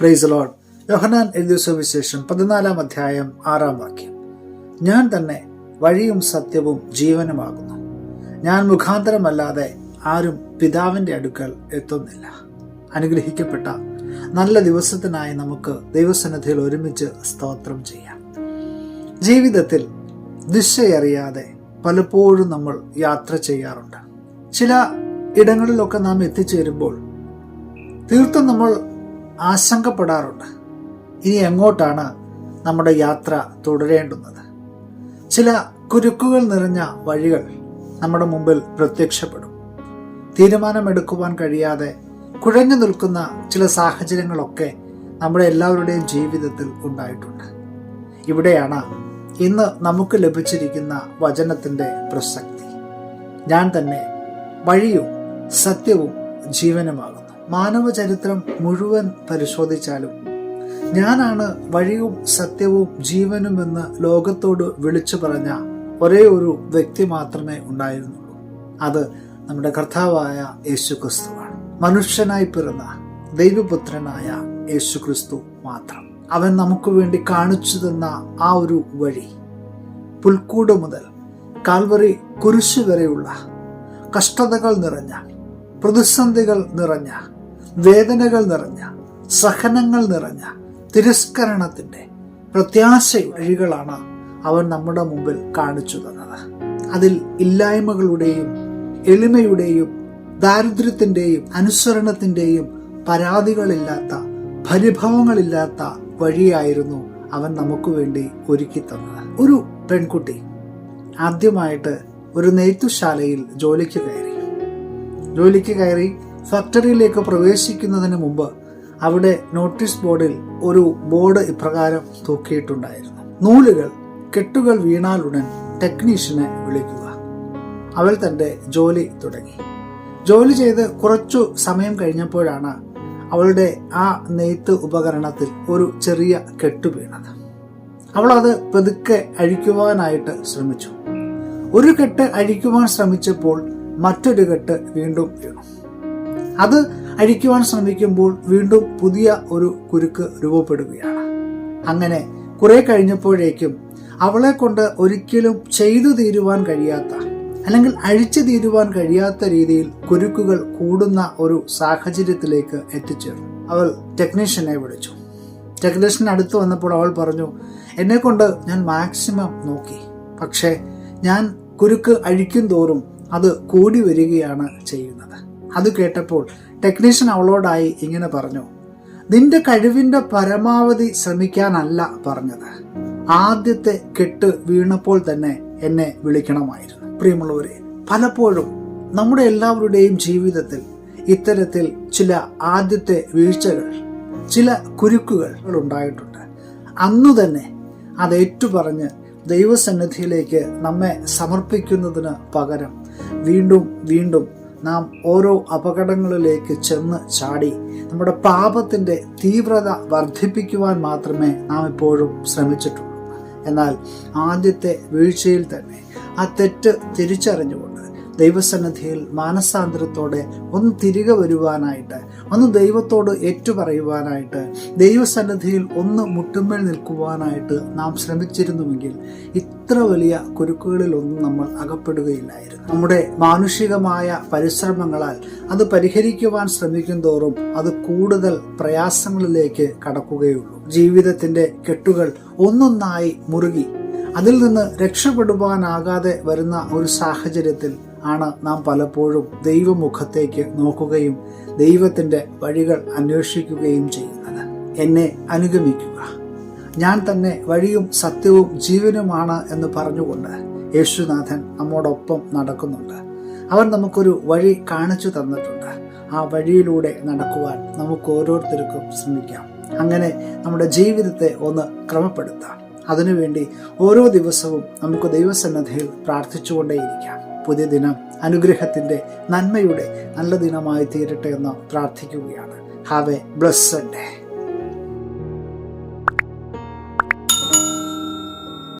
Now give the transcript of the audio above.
Price load Yohanan എഴുതിയ സുവിശേഷം പതിനാലാം അധ്യായം ആറാം വാക്യം. ഞാൻ തന്നെ വഴിയും സത്യവും ജീവനുമാകുന്നു. ഞാൻ മുഖാന്തരമല്ലാതെ ആരും പിതാവിന്റെ അടുക്കൽ എത്തുന്നില്ല. അനുഗ്രഹിക്കപ്പെട്ട നല്ല ദിവസത്തിനായി നമുക്ക് ദൈവസന്നിധിയിൽ ഒരുമിച്ച് സ്തോത്രം ചെയ്യാം. ജീവിതത്തിൽ ദിശയറിയാതെ പലപ്പോഴും നമ്മൾ യാത്ര ചെയ്യാറുണ്ട്. ചില ഇടങ്ങളിലൊക്കെ നാം എത്തിച്ചേരുമ്പോൾ തീർത്തും നമ്മൾ ആശങ്കപ്പെടാറുണ്ട്. ഇനി എങ്ങോട്ടാണ് നമ്മുടെ യാത്ര തുടരേണ്ടുന്നത്? ചില കുരുക്കുകൾ നിറഞ്ഞ വഴികൾ നമ്മുടെ മുമ്പിൽ പ്രത്യക്ഷപ്പെടും. തീരുമാനമെടുക്കുവാൻ കഴിയാതെ കുഴഞ്ഞു നിൽക്കുന്ന ചില സാഹചര്യങ്ങളൊക്കെ നമ്മുടെ എല്ലാവരുടെയും ജീവിതത്തിൽ ഉണ്ടായിട്ടുണ്ട്. ഇവിടെയാണ് ഇന്ന് നമുക്ക് ലഭിച്ചിരിക്കുന്ന വചനത്തിന്റെ പ്രസക്തി. ഞാൻ തന്നെ വഴിയും സത്യവും ജീവനുമാകുന്നു. മാനവ ചരിത്രം മുഴുവൻ പരിശോധിച്ചാലും ഞാനാണ് വഴിയും സത്യവും ജീവനുമെന്ന് ലോകത്തോട് വിളിച്ചു പറഞ്ഞ ഒരേ ഒരു വ്യക്തി മാത്രമേ ഉണ്ടായിരുന്നുള്ളൂ. അത് നമ്മുടെ കർത്താവായ യേശു ക്രിസ്തുവാണ് മനുഷ്യനായി പിറന്ന ദൈവപുത്രനായ യേശു ക്രിസ്തു മാത്രം. അവൻ നമുക്ക് വേണ്ടി കാണിച്ചു തന്ന ആ ഒരു വഴി പുൽക്കൂട് മുതൽ കാൽവറി കുരിശു വരെയുള്ള കഷ്ടതകൾ നിറഞ്ഞ പ്രതിസന്ധികൾ നിറഞ്ഞ വേദനകൾ നിറഞ്ഞ സഹനങ്ങൾ നിറഞ്ഞ തിരസ്കരണത്തിന്റെ പ്രത്യാശ വഴികളാണ് അവൻ നമ്മുടെ മുമ്പിൽ കാണിച്ചു തന്നത്. അതിൽ ഇല്ലായ്മകളുടെയും എളിമയുടെയും ദാരിദ്ര്യത്തിന്റെയും അനുസരണത്തിന്റെയും പരാതികളില്ലാത്ത പരിഭവങ്ങളില്ലാത്ത വഴിയായിരുന്നു അവൻ നമുക്ക് വേണ്ടി ഒരുക്കി തന്നത്. ഒരു പെൺകുട്ടി ആദ്യമായിട്ട് ഒരു നെയ്ത്തുശാലയിൽ ജോലിക്ക് കയറി. ജോലിക്ക് കയറി ഫാക്ടറിയിലേക്ക് പ്രവേശിക്കുന്നതിന് മുമ്പ് അവിടെ നോട്ടീസ് ബോർഡിൽ ഒരു ബോർഡ് ഇപ്രകാരം തൂക്കിയിട്ടുണ്ടായിരുന്നു. നൂലുകൾ കെട്ടുകൾ വീണാലുടൻ ടെക്നീഷ്യനെ വിളിക്കുക. അവൾ തന്റെ ജോലി തുടങ്ങി. ജോലി ചെയ്ത് കുറച്ചു സമയം കഴിഞ്ഞപ്പോഴാണ് അവളുടെ ആ നെയ്ത്ത് ഉപകരണത്തിൽ ഒരു ചെറിയ കെട്ട് വീണത്. അവൾ അത് പതുക്കെ അഴിക്കുവാനായിട്ട് ശ്രമിച്ചു. ഒരു കെട്ട് അഴിക്കുവാൻ ശ്രമിച്ചപ്പോൾ മറ്റൊരു കെട്ട് വീണ്ടും വീണു. അത് അഴിക്കുവാൻ ശ്രമിക്കുമ്പോൾ വീണ്ടും പുതിയ ഒരു കുരുക്ക് രൂപപ്പെടുകയാണ്. അങ്ങനെ കുറെ കഴിഞ്ഞപ്പോഴേക്കും അവളെ കൊണ്ട് ഒരിക്കലും ചെയ്തു തീരുവാൻ കഴിയാത്ത അല്ലെങ്കിൽ അഴിച്ചു തീരുവാൻ കഴിയാത്ത രീതിയിൽ കുരുക്കുകൾ കൂടുന്ന ഒരു സാഹചര്യത്തിലേക്ക് എത്തിച്ചേർന്നു. അവൾ ടെക്നീഷ്യനെ വിളിച്ചു. ടെക്നീഷ്യൻ അടുത്ത് വന്നപ്പോൾ അവൾ പറഞ്ഞു എന്നെ കൊണ്ട് ഞാൻ മാക്സിമം നോക്കി. പക്ഷേ ഞാൻ കുരുക്ക് അഴിക്കും തോറും അത് കൂടി വരികയാണ് ചെയ്യുന്നത്. അത് കേട്ടപ്പോൾ ടെക്നീഷ്യൻ അവളോടായി ഇങ്ങനെ പറഞ്ഞു നിന്റെ കഴിവിന്റെ പരമാവധി ശ്രമിക്കാനല്ല പറഞ്ഞത്. ആദ്യത്തെ കെട്ട് വീണപ്പോൾ തന്നെ എന്നെ വിളിക്കണമായിരുന്നു. പ്രിയമുള്ളവരെ പലപ്പോഴും നമ്മുടെ എല്ലാവരുടെയും ജീവിതത്തിൽ ഇത്തരത്തിൽ ചില ആദ്യത്തെ വീഴ്ചകൾ ചില കുരുക്കുകൾ ഉണ്ടായിട്ടുണ്ട്. അന്നു തന്നെ അത് ഏറ്റുപറഞ്ഞ് ദൈവസന്നിധിയിലേക്ക് നമ്മെ സമർപ്പിക്കുന്നതിന് പകരം വീണ്ടും വീണ്ടും നാം ഓരോ അപകടങ്ങളിലേക്ക് ചെന്ന് ചാടി നമ്മുടെ പാപത്തിന്റെ തീവ്രത വർദ്ധിപ്പിക്കുവാൻ മാത്രമേ നാം ഇപ്പോഴും ശ്രമിച്ചിട്ടുള്ളൂ. എന്നാൽ ആദ്യത്തെ വീഴ്ചയിൽ തന്നെ ആ തെറ്റ് തിരിച്ചറിഞ്ഞുകൊണ്ട് ദൈവസന്നിധിയിൽ മാനസാന്തരത്തോടെ ഒന്ന് തിരികെ വരുവാനായിട്ട് ഒന്ന് ദൈവത്തോട് ഏറ്റുപറയുവാനായിട്ട് ദൈവസന്നിധിയിൽ ഒന്ന് മുട്ടുമേൽ നിൽക്കുവാനായിട്ട് നാം ശ്രമിച്ചിരുന്നുവെങ്കിൽ ഇത്ര വലിയ കുരുക്കുകളിൽ കുരുക്കുകളിലൊന്നും നമ്മൾ അകപ്പെടുകയില്ലായിരുന്നു. നമ്മുടെ മാനുഷികമായ പരിശ്രമങ്ങളാൽ അത് പരിഹരിക്കുവാൻ ശ്രമിക്കും തോറും അത് കൂടുതൽ പ്രയാസങ്ങളിലേക്ക് കടക്കുകയുള്ളൂ. ജീവിതത്തിന്റെ കെട്ടുകൾ ഒന്നൊന്നായി മുറുകി അതിൽ നിന്ന് രക്ഷപ്പെടുവാനാകാതെ വരുന്ന ഒരു സാഹചര്യത്തിൽ ആണ് നാം പലപ്പോഴും ദൈവമുഖത്തേക്ക് നോക്കുകയും ദൈവത്തിന്റെ വഴികൾ അന്വേഷിക്കുകയും ചെയ്യുന്നത്. എന്നെ അനുഗമിക്കുക. ഞാൻ തന്നെ വഴിയും സത്യവും ജീവനുമാണ് എന്ന് പറഞ്ഞുകൊണ്ട് യേശുനാഥൻ നമ്മോടൊപ്പം നടക്കുന്നുണ്ട്. അവൻ നമുക്കൊരു വഴി കാണിച്ചു തന്നിട്ടുണ്ട്. ആ വഴിയിലൂടെ നടക്കുവാൻ നമുക്ക് ഓരോരുത്തർക്കും ശ്രമിക്കാം. അങ്ങനെ നമ്മുടെ ജീവിതത്തെ ഒന്ന് ക്രമപ്പെടുത്താം. അതിനുവേണ്ടി ഓരോ ദിവസവും നമുക്ക് ദൈവസന്നദ്ധയിൽ പ്രാർത്ഥിച്ചുകൊണ്ടേയിരിക്കാം. പുതിയ ദിനം അനുഗ്രഹത്തിന്റെ നന്മയുടെ നല്ല ദിനമായി തീരട്ടെ എന്ന് പ്രാർത്ഥിക്കുകയാണ്. Have A blessed day